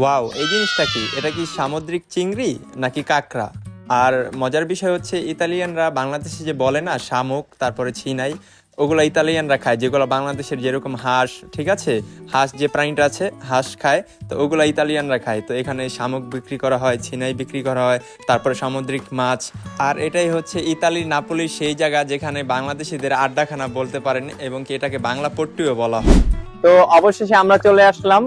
Wow, এই জিনিসটা কি? এটা কি সামুদ্রিক চিংড়ি নাকি কাঁকড়া? আর মজার বিষয় হচ্ছে ইতালিয়ানরা বাংলাদেশে যে বলে না, শামুক, তারপরে ছিনাই, ওগুলো ইতালিয়ানরা খায়, যেগুলো বাংলাদেশের যেরকম হাঁস, ঠিক আছে? হাঁস যে প্রাণীটা আছে, হাঁস খায়, তো ওগুলো ইতালিয়ানরা খায়। তো এখানে শামুক বিক্রি করা হয়, ছিনাই বিক্রি করা হয়, তারপরে সামুদ্রিক মাছ। আর এটাই হচ্ছে ইতালির নাপোলির সেই জায়গা যেখানে বাংলাদেশিদের আড্ডাখানা বলতে পারেন এবং কি এটাকে বাংলা পট্টিও বলা হয়। তো অবশেষে আমরা চলে আসলাম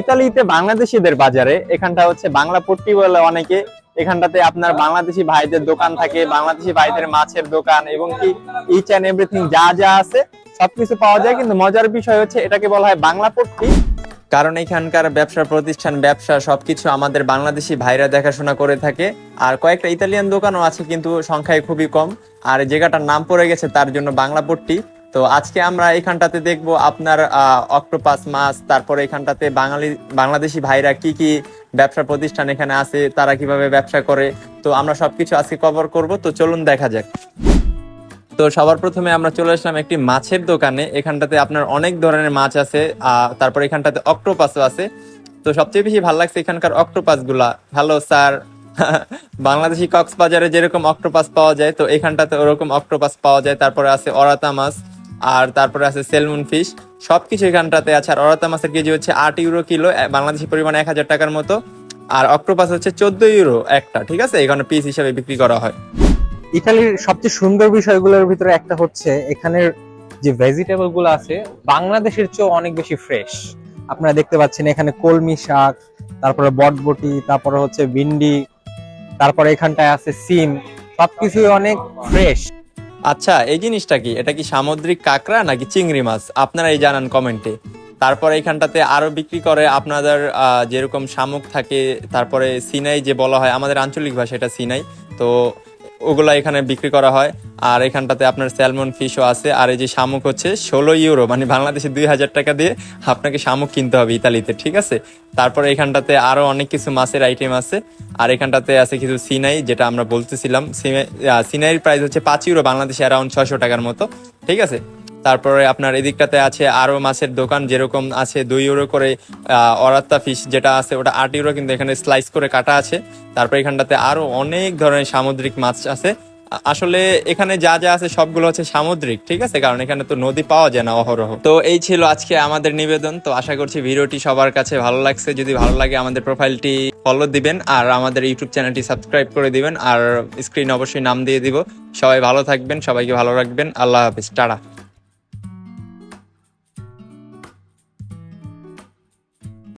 ইতালিতে বাংলাদেশিদের বাজারে। এখানটা হচ্ছে বাংলা পট্টি বলে অনেকে। এখানটাতে আপনার বাংলাদেশি ভাইদের দোকান থাকে, বাংলাদেশি ভাইদের মাছের দোকান এবং কি ইচ অ্যান্ড এভরিথিং যা যা আছে, সবকিছু পাওয়া যায়। কিন্তু মজার বিষয় হচ্ছে, এটাকে বলা হয় বাংলা পট্টি কারণ এখানকার ব্যবসা প্রতিষ্ঠান, ব্যবসা সবকিছু আমাদের বাংলাদেশি ভাইরা দেখাশোনা করে থাকে। আর কয়েকটা ইতালিয়ান দোকানও আছে, কিন্তু সংখ্যায় খুবই কম। আর জায়গাটার নাম পড়ে গেছে, তার জন্য বাংলা পট্টি তো আজকে আমরা এখানটাতে দেখব আপনার অক্টোপাস মাছ, তারপরে এখানটাতে বাঙালি, বাংলাদেশি ভাইরা কি কি ব্যবসা প্রতিষ্ঠান এখানে আছে, তারা কীভাবে ব্যবসা করে, তো আমরা সবকিছু আজকে কভার করব। তো চলুন দেখা যাক। তো সবার প্রথমে আমরা চলে আসলাম একটি মাছের দোকানে। এখানটাতে আপনার অনেক ধরনের মাছ আছে তারপর এখানটাতে অক্টোপাসও আছে। তো সবচেয়ে বেশি ভালো লাগছে এখানকার অক্টোপাসগুলা হ্যালো, স্যার। বাংলাদেশি কক্সবাজারে যেরকম অক্টোপাস পাওয়া যায়, তো এখানটাতে ওরকম অক্টোপাস পাওয়া যায়। তারপরে আছে অরাতা মাছ। আর তারপরে আছে সেলমন ফিশ। সবকিছু এখানটাতে আছে। আর অরাতা মাছের কেজি হচ্ছে আট ইউরো কিলো বাংলাদেশি পরিমাণ এক হাজার টাকার মতো। আর অক্টোপাস হচ্ছে চোদ্দ ইউরো একটা, ঠিক আছে? এখানে পিস হিসাবে বিক্রি করা হয়। ইতালির সবচেয়ে সুন্দর বিষয়গুলোর ভিতরে একটা হচ্ছে, এখানের যে ভেজিটেবলগুলো আছে, বাংলাদেশের চেয়ে অনেক বেশি ফ্রেশ। আপনারা দেখতে পাচ্ছেন এখানে কলমি শাক, তারপরে বটবটি, তারপরে হচ্ছে ভিন্ডি, তারপরে এখানটায় আছে সিম, সবকিছুই অনেক ফ্রেশ। আচ্ছা এই জিনিসটা কি? এটা কি সামুদ্রিক কাঁকড়া নাকি চিংড়ি মাছ? আপনারা এই জানান কমেন্টে। তারপরে এইখানটাতে আরও বিক্রি করে আপনাদের যেরকম শামুক থাকে, তারপরে সিনাই যে বলা হয়, আমাদের আঞ্চলিক ভাষা এটা সিনাই। তো ওগুলা এখানে বিক্রি করা হয়। আর এখানটাতে আপনার স্যালমন ফিশও আছে। আর এই যে শামুক হচ্ছে, ষোলো ইউরো মানে বাংলাদেশে দুই হাজার টাকা দিয়ে আপনাকে শামুক কিনতে হবে ইতালিতে, ঠিক আছে? তারপর এখানটাতে আরও অনেক কিছু মাছের আইটেম আছে। আর এখানটাতে আছে কিছু সিনাই, যেটা আমরা বলতেছিলাম। সিনাইয়ের প্রাইস হচ্ছে পাঁচ ইউরো, বাংলাদেশে অ্যারাউন্ড ছশো টাকার মতো, ঠিক আছে? তারপরে আপনার এদিকটাতে আছে আরও মাছের দোকান, যেরকম আছে দুই ইউরো করে অরাত্তা ফিশ যেটা আছে, ওটা আট ইউরো কিন্তু এখানে স্লাইস করে কাটা আছে। তারপর এখানটাতে আরও অনেক ধরনের সামুদ্রিক মাছ আছে। আসলে এখানে যা যা আছে সবগুলো হচ্ছে সামুদ্রিক, ঠিক আছে? কারণ এখানে তো নদী পাওয়া যায় না অহরহ। তো এই ছিল আজকে আমাদের নিবেদন। তো আশা করছি ভিডিওটি সবার কাছে ভালো লাগছে। যদি ভালো লাগে আমাদের প্রোফাইলটি ফলো দিবেন আর আমাদের ইউটিউব চ্যানেলটি সাবস্ক্রাইব করে দিবেন। আর স্ক্রিন অবশ্যই নাম দিয়ে দিব। সবাই ভালো থাকবেন, সবাইকে ভালো রাখবেন। আল্লাহ হাফিজ। টাটা।